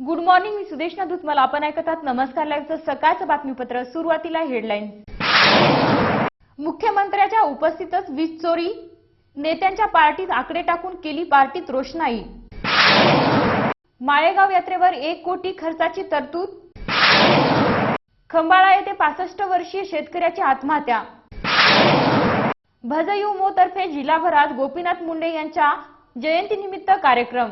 Good morning मी सुदेशना धुतमल आपण ऐकत आहात नमस्कार लाईव्हचं सकाळचं बातमीपत्र. सुरुवातीला हेडलाईन मुख्यमंत्र्याच्या उपस्थितच वीज चोरी. नेत्यांच्या पार्टीत आकडे टाकून केली पार्टीत रोषणाई. माळेगाव यात्रेवर एक कोटी खर्चाची तरतूद. खंबाळा येथे पासष्ट वर्षीय शेतकऱ्याची आत्महत्या. भजयुमोतर्फे जिल्हाभरात गोपीनाथ मुंडे यांच्या जयंतीनिमित्त कार्यक्रम.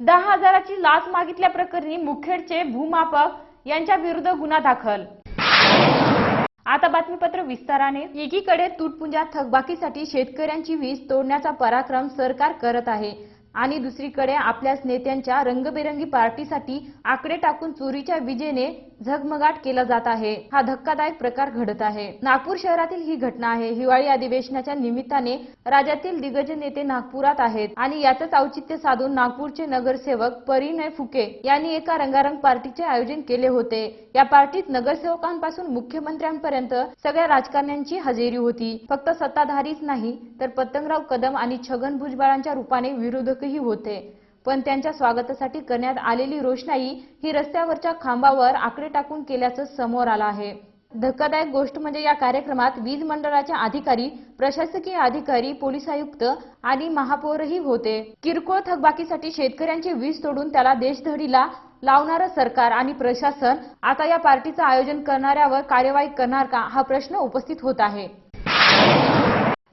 दहा हजाराची लाच मागितल्याप्रकरणी मुखेडचे भूमापक यांच्या विरुद्ध गुन्हा दाखल. आता बातमीपत्र विस्ताराने. एकीकडे तुटपुंजा थकबाकीसाठी शेतकऱ्यांची वीज तोडण्याचा पराक्रम सरकार करत आहे आणि दुसरीकडे आपल्याच नेत्यांच्या रंगबेरंगी पार्टीसाठी आकडे टाकून चोरीच्या विजेने झगमगाट केला जात आहे. हा धक्कादायक प्रकार घडत आहे. नागपूर शहरातील ही घटना आहे. हिवाळी अधिवेशनाच्या निमित्ताने राज्यातील दिग्गज नेते नागपुरात आहेत आणि याचंच औचित्य साधून नागपूरचे नगरसेवक परिणय फुके यांनी एका रंगारंग पार्टीचे आयोजन केले होते. या पार्टीत नगरसेवकांपासून मुख्यमंत्र्यांपर्यंत सगळ्या राजकारण्यांची हजेरी होती. फक्त सत्ताधारीच नाही तर पतंगराव कदम आणि छगन भुजबळांच्या रूपाने विरोधकही होते. पण त्यांच्या स्वागतासाठी करण्यात आलेली रोषणाई ही रस्त्यावरच्या खांबावर आकडे टाकून केल्याचं समोर आलं आहे. धक्कादायक गोष्ट म्हणजे या कार्यक्रमात वीज मंडळाचे अधिकारी प्रशासकीय अधिकारी पोलीस आयुक्त आणि महापौरही होते. किरकोळ थकबाकीसाठी शेतकऱ्यांची वीज तोडून त्याला देशधडीला लावणारं सरकार आणि प्रशासन आता या पार्टीचं आयोजन करणाऱ्यावर कार्यवाही करणार का हा प्रश्न उपस्थित होत आहे.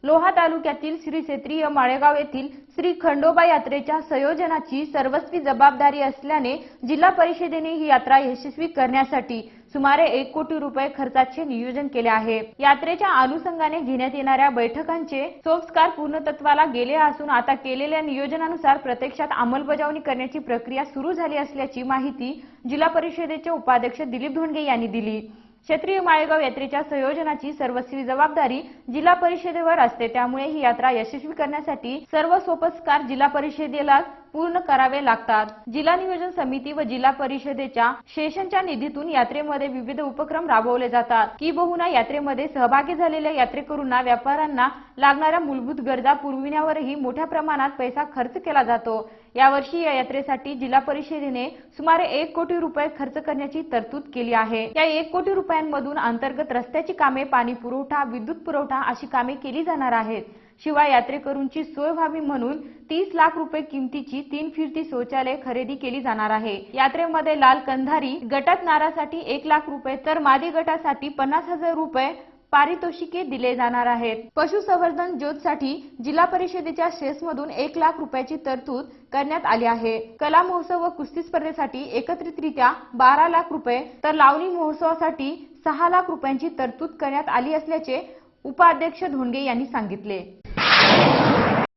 लोहा तालुक्यातील श्री क्षेत्रीय माळेगाव येथील श्री खंडोबा यात्रेच्या संयोजनाची सर्वस्वी जबाबदारी असल्याने जिल्हा परिषदेने ही यात्रा यशस्वी करण्यासाठी सुमारे एक कोटी रुपये खर्चाचे नियोजन केले आहे. यात्रेच्या अनुषंगाने घेण्यात येणाऱ्या बैठकांचे सोपस्कार पूर्णतत्वाला गेले असून आता केलेल्या नियोजनानुसार प्रत्यक्षात अंमलबजावणी करण्याची प्रक्रिया सुरू झाली असल्याची माहिती जिल्हा परिषदेचे उपाध्यक्ष दिलीप धोंडगे यांनी दिली. क्षेत्रीय माळेगाव यात्रेच्या संयोजनाची सर्वस्वी जबाबदारी जिल्हा परिषदेवर असते. त्यामुळे ही यात्रा यशस्वी करण्यासाठी सर्व सोपस्कार जिल्हा परिषदेला पूर्ण करावे लागतात. जिल्हा नियोजन समिती व जिल्हा परिषदेच्या शेषनच्या निधीतून यात्रेमध्ये विविध उपक्रम राबवले जातात. की बहुना यात्रेमध्ये सहभागी झालेल्या यात्रेकरूंना व्यापाऱ्यांना लागणाऱ्या मूलभूत गरजा पुरविण्यावरही मोठ्या प्रमाणात पैसा खर्च केला जातो. यावर्षी या यात्रेसाठी जिल्हा परिषदेने सुमारे एक कोटी रुपये खर्च करण्याची तरतूद केली आहे. या एक कोटी रुपयांमधून अंतर्गत रस्त्याची कामे पाणी पुरवठा विद्युत पुरवठा अशी कामे केली जाणार आहेत. शिवाय यात्रेकरूंची सोय व्हावी म्हणून तीस लाख रुपये किमतीची तीन फिरती शौचालय खरेदी केली जाणार आहे. यात्रेमध्ये लाल कंधारी गटात नारासाठी एक लाख रुपये तर मादी गटासाठी पन्नास हजार रुपये पारितोषिके दिले जाणार आहेत. पशुसंवर्धन ज्योतसाठी जिल्हा परिषदेच्या शेसमधून एक लाख रुपयाची तरतूद करण्यात आली आहे. कला महोत्सव व कुस्ती स्पर्धेसाठी एकत्रितरित्या बारा लाख रुपये तर लावणी महोत्सवासाठी सहा लाख रुपयांची तरतूद करण्यात आली असल्याचे उपाध्यक्ष धोंडगे यांनी सांगितले.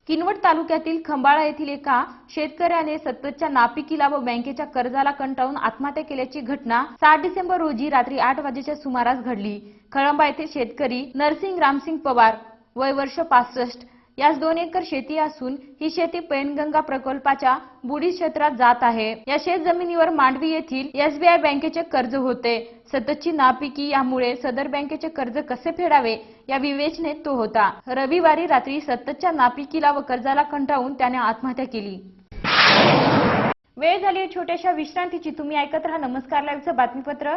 किनवट तालुक्यातील खंबाळा येथील एका शेतकऱ्याने सततच्या नापिकीला व बँकेच्या कर्जाला कंटाळून आत्महत्या केल्याची घटना सात डिसेंबर रोजी रात्री आठ वाजेच्या सुमारास घडली. खळंबा येथील शेतकरी नरसिंग रामसिंग पवार वय वर्ष पासष्ट यास दोन एकर शेती असून ही शेती पैनगंगा प्रकल्पाच्या बुडी क्षेत्रात जात आहे. या शेत जमिनीवर मांडवी येथील एसबीआय बँकेचे कर्ज होते. सततची नापिकी यामुळे सदर बँकेचे कर्ज कसे फेडावे या विवेचनेत तो होता. रविवारी रात्री सततच्या नापिकीला व कर्जाला कंटाळून त्याने आत्महत्या केली. वेळ झाली छोट्याशा विश्रांतीची. तुम्ही ऐकत राहा नमस्कार लाईव्हचं बातमीपत्र.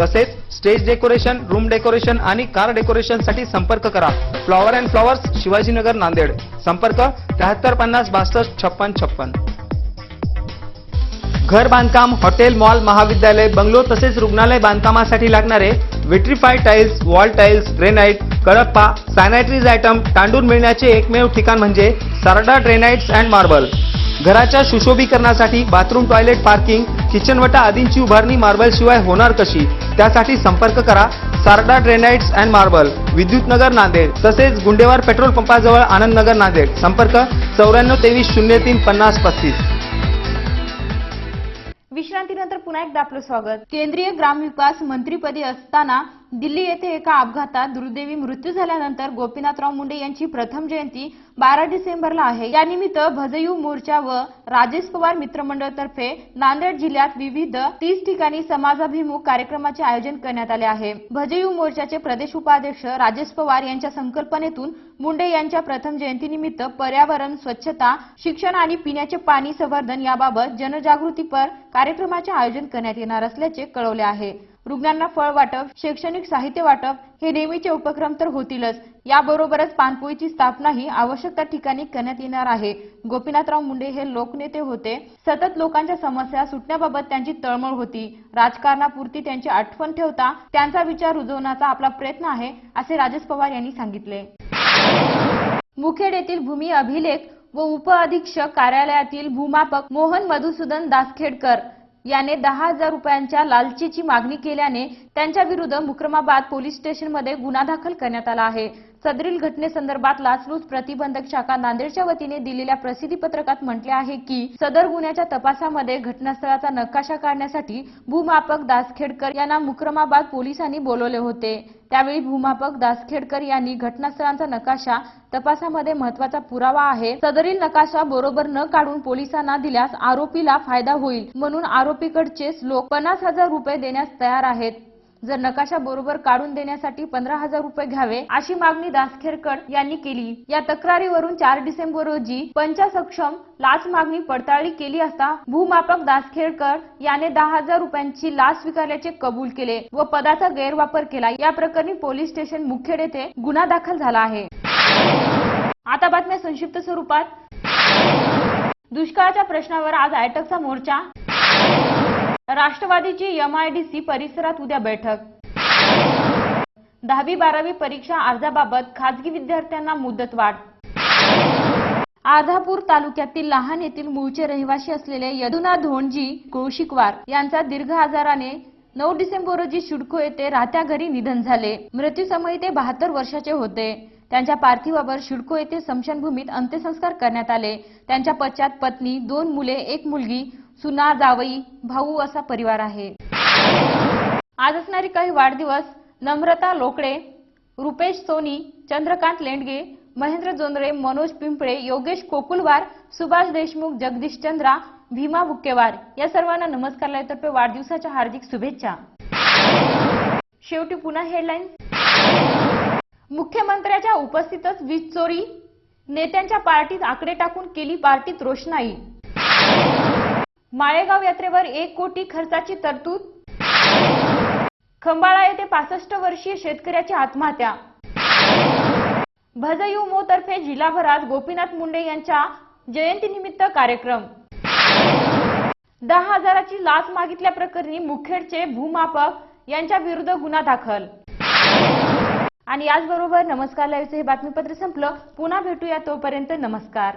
तसेच स्टेज डेकोरेशन रूम डेकोरेशन आणि कार डेकोरेशनसाठी संपर्क करा. Flower and flowers Shivajinagar Nanded. संपर्क त्र्याहत्तर पन्नास बासष्ट छप्पन छप्पन. घर बांधकाम हॉटेल मॉल महाविद्यालय बंगलो तसेच रुग्णालय बांधकामासाठी लागणारे vitrified tiles wall tiles granite Kadappa sanitaries item तांडून मिळण्याचे एकमेव ठिकाण म्हणजे सारडा ग्रेनाइट्स अँड मार्बल. घराच्या सुशोभीकरणासाठी बाथरूम टॉयलेट पार्किंग किचनवटा आदींची उभारणी मार्बल शिवाय होणार कशी? त्यासाठी संपर्क करा. सारडा ड्रेनाइट्स अँड मार्बल विद्युत नगर नांदेड तसेच गुंडेवार पेट्रोल पंपाजवळ आनंदनगर नांदेड. संपर्क चौऱ्याण्णव तेवीस शून्य तीन पन्नास पस्तीस. विश्रांतीनंतर पुन्हा एकदा आपलं स्वागत. केंद्रीय ग्रामविकास मंत्रीपदी असताना दिल्ली येथे एका अपघातात दुर्दैवी मृत्यू झाल्यानंतर गोपीनाथराव मुंडे यांची प्रथम जयंती बारा डिसेंबरला आहे. यानिमित्त भजयू मोर्चा व राजेश पवार मित्रमंडळ तर्फे नांदेड जिल्ह्यात विविध तीस ठिकाणी समाजाभिमुख कार्यक्रमाचे आयोजन करण्यात आले आहे. भजयू मोर्चाचे प्रदेश उपाध्यक्ष राजेश पवार यांच्या संकल्पनेतून मुंडे यांच्या प्रथम जयंतीनिमित्त पर्यावरण स्वच्छता शिक्षण आणि पिण्याचे पाणी संवर्धन याबाबत जनजागृतीपर कार्यक्रमाचे आयोजन करण्यात येणार असल्याचे कळवले आहे. रुग्णांना फळ वाटप शैक्षणिक साहित्य वाटप हे नेहमीचे उपक्रम तर होतीलच. याबरोबरच पानपोईची स्थापनाही आवश्यक त्या ठिकाणी करण्यात येणार आहे. गोपीनाथराव मुंडे हे लोकनेते होते. सतत लोकांच्या समस्या सुटण्याबाबत त्यांची तळमळ होती. राजकारणापुरती त्यांची आठवण ठेवता त्यांचा विचार रुजवण्याचा आपला प्रयत्न आहे असे राजेश पवार यांनी सांगितले. मुखेड येथील भूमी अभिलेख व उप अधीक्षक कार्यालयातील भूमापक मोहन मधुसूदन दासखेडकर याने दहा हजार रुपयांच्या लालचीची मागणी केल्याने त्यांच्या विरुद्ध मुक्रमाबाद पोलीस स्टेशनमध्ये गुन्हा दाखल करण्यात आला आहे. सदरील घटनेसंदर्भात लाचलूच प्रतिबंधक शाखा नांदेडच्या वतीने दिलेल्या प्रसिद्धी पत्रकात म्हटले आहे की सदर गुन्ह्याच्या तपासामध्ये घटनास्थळाचा नकाशा काढण्यासाठी भूमापक दासखेडकर यांना मुक्रमाबाद पोलिसांनी बोलवले होते. त्यावेळी भूमापक दासखेडकर यांनी घटनास्थळांचा नकाशा तपासामध्ये महत्त्वाचा पुरावा आहे. सदरील नकाशा बरोबर न काढून पोलिसांना दिल्यास आरोपीला फायदा होईल म्हणून आरोपीकडचेच लोक पन्नास हजार रुपये देण्यास तयार आहेत. जर नकाशा बरोबर काढून देण्यासाठी पंधरा हजार रुपये घ्यावे अशी मागणी दासखेडकर यांनी केली. या तक्रारीवरून चार डिसेंबर रोजी पंचासक्षम लाच मागणी पडताळणी केली असता भूमापक दासखेडकर याने दहा हजार रुपयांची लाच स्वीकारल्याचे कबूल केले व पदाचा गैरवापर केला. या प्रकरणी पोलीस स्टेशन मुखेड येथे गुन्हा दाखल झाला आहे. आता बातम्या संक्षिप्त स्वरूपात. दुष्काळाच्या प्रश्नावर आज आयटकचा मोर्चा. राष्ट्रवादीची एमआयडीसी परिसरात उद्या बैठक. दहावी बारावी परीक्षा अर्जाबाबत खाजगी विद्यार्थ्यांना मुदतवाढ आधापूर तालुक्यातील लहान येथील मूळचे रहिवासी असलेले यदुना धोंडजी कौशिकवार यांचा दीर्घ आजाराने नऊ डिसेंबर रोजी शुडको येथे राहत्या घरी निधन झाले. मृत्यूसमयी ते बहात्तर वर्षाचे होते. त्यांच्या पार्थिवावर शिडको येथे स्मशानभूमीत अंत्यसंस्कार करण्यात आले. त्यांच्या पश्चात पत्नी दोन मुले एक मुलगी सुना जावई भाऊ असा परिवार आहे. आज असणारी काही वाढदिवस नम्रता लोकडे रुपेश सोनी चंद्रकांत लेंडगे महेंद्र जोंदरे मनोज पिंपळे योगेश कोकुलवार सुभाष देशमुख जगदीश चंद्रा भीमा बुक्केवार या सर्वांना नमस्कारलातर्फे वाढदिवसाच्या हार्दिक शुभेच्छा. शेवटी पुन्हा हेडलाईन मुख्यमंत्र्याच्या उपस्थितच वीज चोरी नेत्यांच्या पार्टीत आकडे टाकून केली पार्टीत रोषणाई. माळेगाव यात्रेवर एक कोटी खर्चाची तरतूद? खंबाळा येथे पासष्ट वर्षीय शेतकऱ्याची आत्महत्या. भजयू मोतर्फे जिल्हाभरात गोपीनाथ मुंडे यांच्या जयंतीनिमित्त कार्यक्रम. दहा हजाराची लाच मागितल्या प्रकरणी मुखेडचे भूमापक यांच्या विरुद्ध गुन्हा दाखल. आणि याचबरोबर नमस्कार लाईव्हचं हे बातमीपत्र संपलं. पुन्हा भेटूया तोपर्यंत नमस्कार.